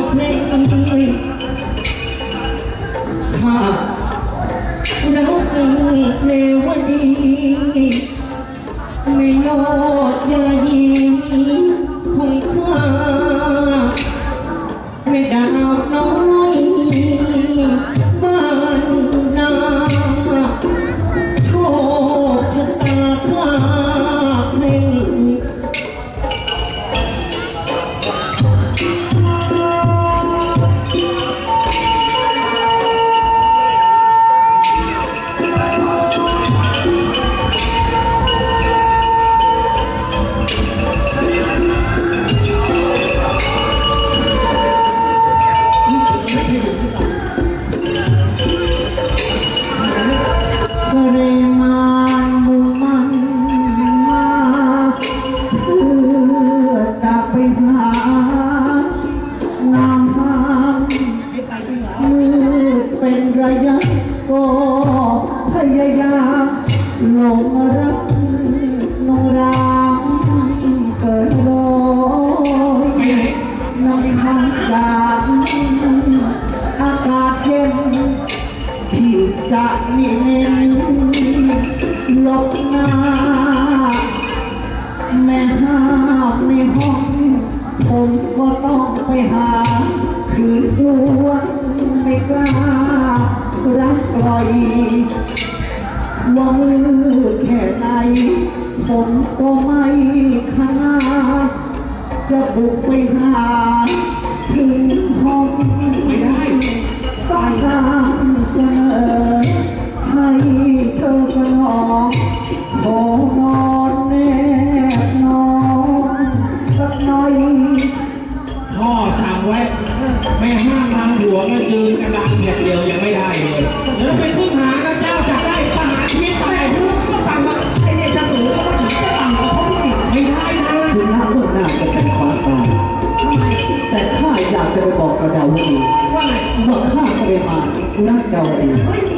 with me. เ็นระยะก็พยายามลงรักนงรางเกิดลอยนำทางจากอากาศเย็นพี่จะมีเน้นลบหน้าแม่ห้าม่ห้อง ผมก็ต้องไปหาคืนตัว ไม่กล้ารักปล่อยว่ามือแค่ไหนผมก็ไม่คณาจะบุกไปหา 叫你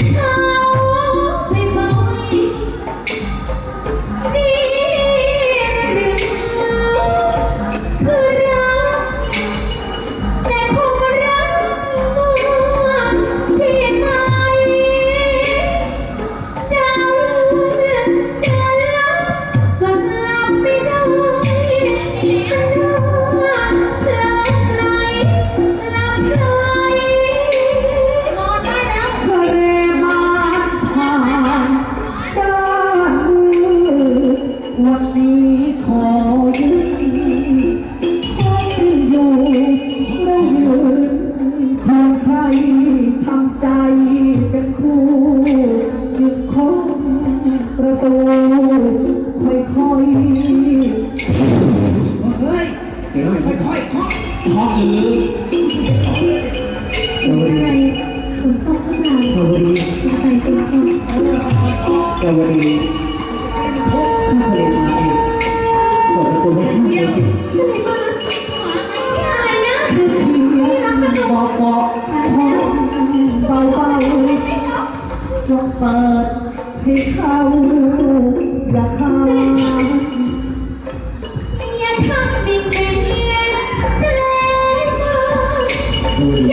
Thank. แกวดีข้าทะเลมาเองเปิดประตูให้ข้าดูสิอะไรนะบอกบอกเบาเบาๆจงเปิดให้เขาอย่าข้าดงว่าดู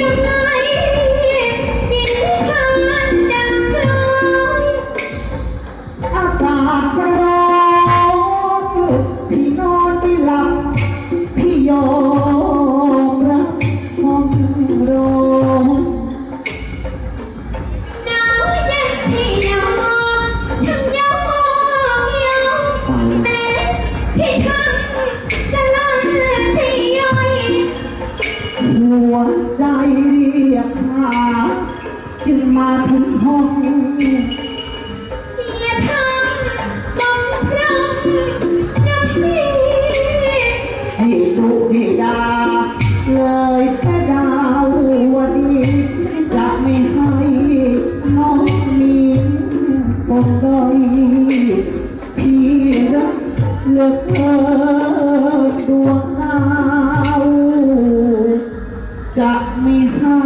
ลือเกินดวงดาวจะไม่ให้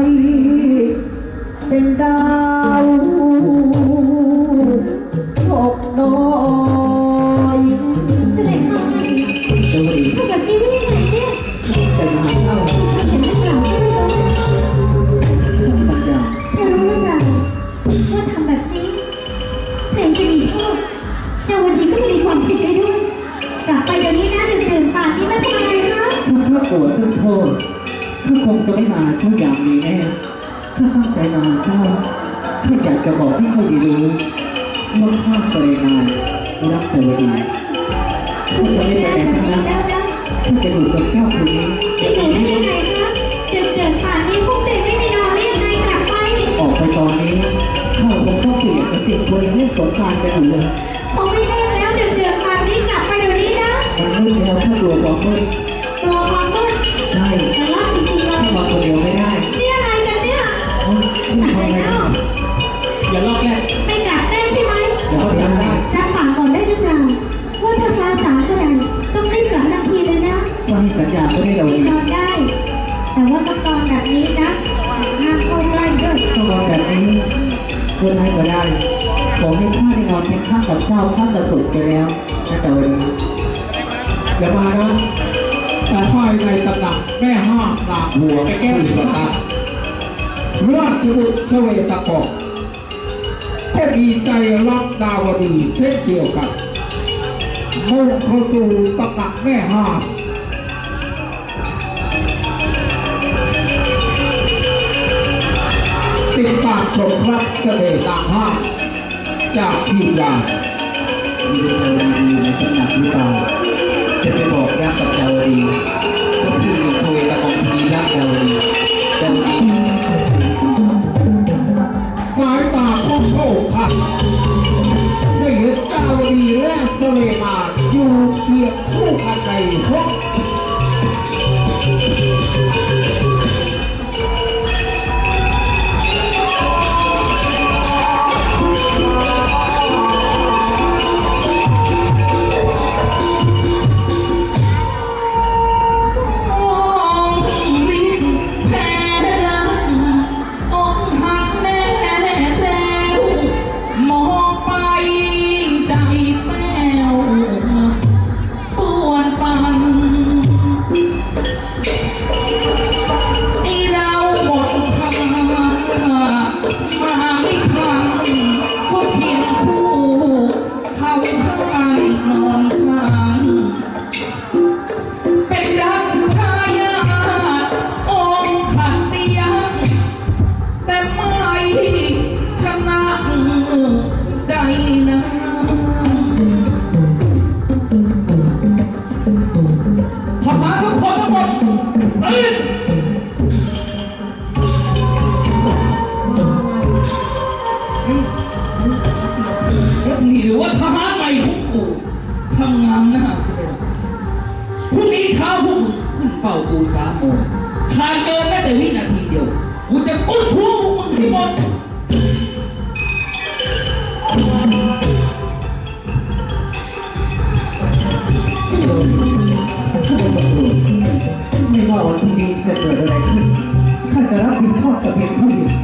เป็นดาวตกน้อยเสด็จมาเดี๋ยวดีทำแบบนี้ได้ยังไงเนี่ยเป็นหาเข้าฉันไม่กล่าไม่รู้เครื่องบรรยาเธอรู้หรือเปล่าว่าทำแบบนี้เพลงจะมีโทษแต่วันนี้ก็จะมีความผิดไปด้วย กลับไปเดี๋ยวนี้นะดื่มดื่มป่านนี้ไม่ทำอะไรคะถ้าเพื่อปวดซึ่งโทษถ้าคงจะไม่มาช่วยอย่างนี้แน่ถ้าตั้งใจมาหาเจ้าถ้าอยากจะบอกให้เขาได้รู้ว่าข้าเสรนานรักแต่วดีข้าจะไม่ไปไหนทั้งนั้นแล้วนะข้าจะอยู่กับเจ้าคนนี้จะอยู่ได้ยังไง ก็ให้สัญญาก็ได้เราเองนอนได้ แต่ว่าต้องนอนแบบนี้นะห้ามเข้าใกล้ด้วยต้องนอนแบบนี้เพื่อนให้ก็ได้ขอให้ข้าได้นอนเพียงข้างกับเจ้าข้างกับสุดไปแล้วนะแต่วันนี้อย่ามานะแต่ภายในตำหนักแม่ห้ามนางหัวไปแก้วสตาราชบุตรเสเวตกอกก็ดีใจรับดาวดีเช่นเดียวกันมุ่งเข้าสู่ตำหนักแม่ห้า ชมครับเสด็จนางห้าจากทีมงานมีเรื่องอะไรดีในตำหนักหรือเปล่าจะไปบอกรักกับเจ้าดีว่าพี่ช่วยตะกองทีรักเจ้าดีเจ้าดีสายตาของโชคพันได้เห็นดาวดีและเสเลมานอยู่เคียงคู่กันในห้อง เฝ้ากูสามโมทาดเกินแม้แต่วินาทีเดียว กูจะปุ้หัวพวกมึงให้หมดไม่ว่าวันพรุ่งนี้จะเกิดอะไรขึ้น ข้าจะรับผิดชอบแต่เพียงผู้เดียว